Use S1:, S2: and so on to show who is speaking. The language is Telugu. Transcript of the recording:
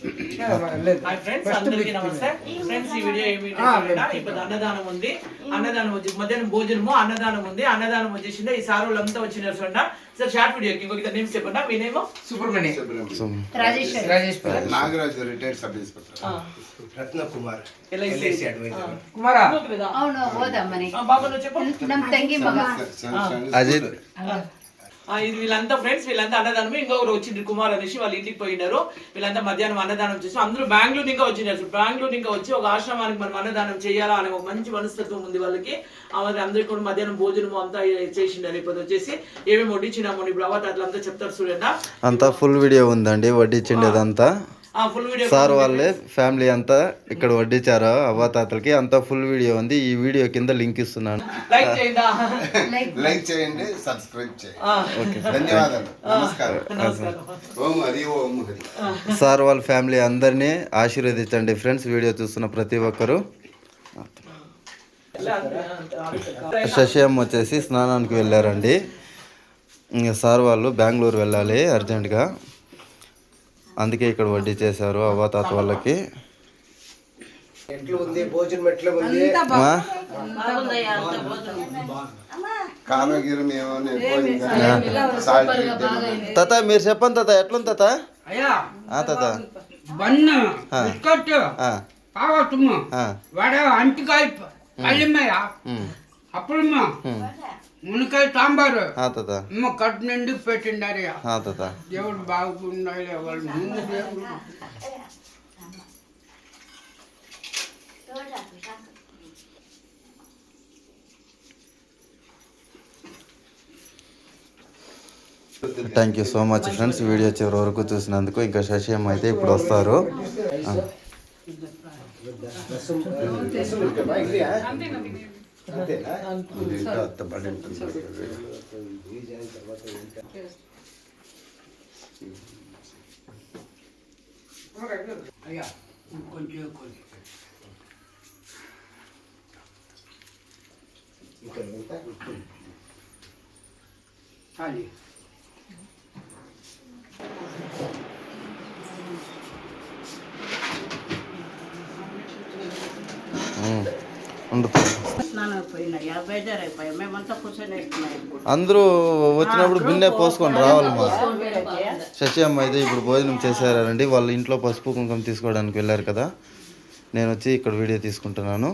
S1: హాయ్ ఫ్రెండ్స్ అందరికీ నమస్తే ఫ్రెండ్స్ ఈ వీడియో ఏమి ఇప్పుడు అన్నదానం ఉంది అన్నదానం వచ్చి మధ్యాహ్నం భోజనము అన్నదానం ఉంది అన్నదానం వచ్చేసింది ఈ సార్ వాళ్ళంతా వచ్చినారు చూడండి సార్ షార్ట్ వీడియో ఇంకొక నేమ్స్ చెప్పండి మీ name
S2: Subrahmanyam
S3: Rajeshwari
S2: Rajesh
S4: Nagaraju retired sub inspector
S2: Ratna Kumar
S1: LIC.
S2: LIC advisor
S5: కుమారా
S3: అవును ಹೋದಮ್ಮನೆ
S1: బాబా నువ్వు చెప్పు
S3: ನಮ್ ತಂಗಿ ಮಗ
S4: అజిత్
S1: ఆ, ఇది వీళ్ళంతా ఫ్రెండ్స్ వీళ్ళంతా అన్నదానం ఇంకొకరు వచ్చిండ్రు కుమార్ అనేసి వాళ్ళు ఇంటికి పోయినారు. వీళ్ళంతా మధ్యాహ్నం అన్నదానం చేసి అందరూ బెంగళూరు ఇంకా వచ్చినారు. బెంగళూరు ఇంకా వచ్చి ఒక ఆశ్రమానికి మనం అన్నదానం చేయాలా అనే ఒక మంచి మనస్తత్వం ఉంది వాళ్ళకి. మరి అందరికీ కూడా మధ్యాహ్నం భోజనం అంతా చేసిండారు ఇప్పుడు వచ్చేసి. ఏమేమి వడ్డించినాము ఇప్పుడు అవ్వ అట్లంతా చెప్తారు చూడండి.
S6: అంతా ఫుల్ వీడియో ఉందండి వడ్డించిండేదంతా. సార్ వాళ్ళే ఫ్యామిలీ అంతా ఇక్కడ వడ్డించారు అవ్వాతాతలకి అంతా ఫుల్ వీడియో ఉంది. ఈ వీడియో కింద లింక్ ఇస్తున్నాను.
S1: లైక్ చేయండి?
S4: లైక్ చేయండి సబ్స్క్రైబ్ చేయండి. ధన్యవాదాలు. నమస్కారం.
S6: సార్ వాళ్ళ ఫ్యామిలీ అందరినీ ఆశీర్వదించండి ఫ్రెండ్స్ వీడియో చూస్తున్న ప్రతి ఒక్కరు. శశియం వచ్చేసి స్నానానికి వెళ్ళారండి. ఇంకా సార్ వాళ్ళు బెంగళూరు వెళ్ళాలి అర్జెంటుగా అందుకే ఇక్కడ వడ్డీ చేశారు అవ్వాతాత వాళ్ళకి.
S2: ఎట్లా ఉంది భోజనం ఎట్లా ఉంది
S6: మా?
S4: కారగిరం ఏమో సాల్ట్
S6: తాత మీరు చెప్పండి తాత ఎట్లుంది తాత?
S5: అయ్యా
S6: ఆ తాత.
S5: అంటికాయ అప్పుడమ్మ. మునకాయ సాంబారు.
S6: ఆ తాత.
S5: అమ్మ కట్టు నిండి పెట్టిండారు.
S6: ఆ తాత.
S5: దేవుడు బాగుండాలి వాళ్ళు ముందు దేవుడు.
S6: Thank you so much friends video చివరి వరకు చూసినందుకు ఇంకా శశియం అయితే ఇప్పుడు వస్తారు. ఆ,
S5: అయ్యా కొంచెం కొంచెం అది
S6: ఉమ్, అందరూ వచ్చినప్పుడు బిన్నే పోసుకొని రావాలి మా. శశి అమ్మ అయితే ఇప్పుడు భోజనం చేశారండి వాళ్ళ ఇంట్లో పసుపు కుంకుమ తీసుకోవడానికి వెళ్ళారు కదా. నేను వచ్చి ఇక్కడ వీడియో తీసుకుంటున్నాను.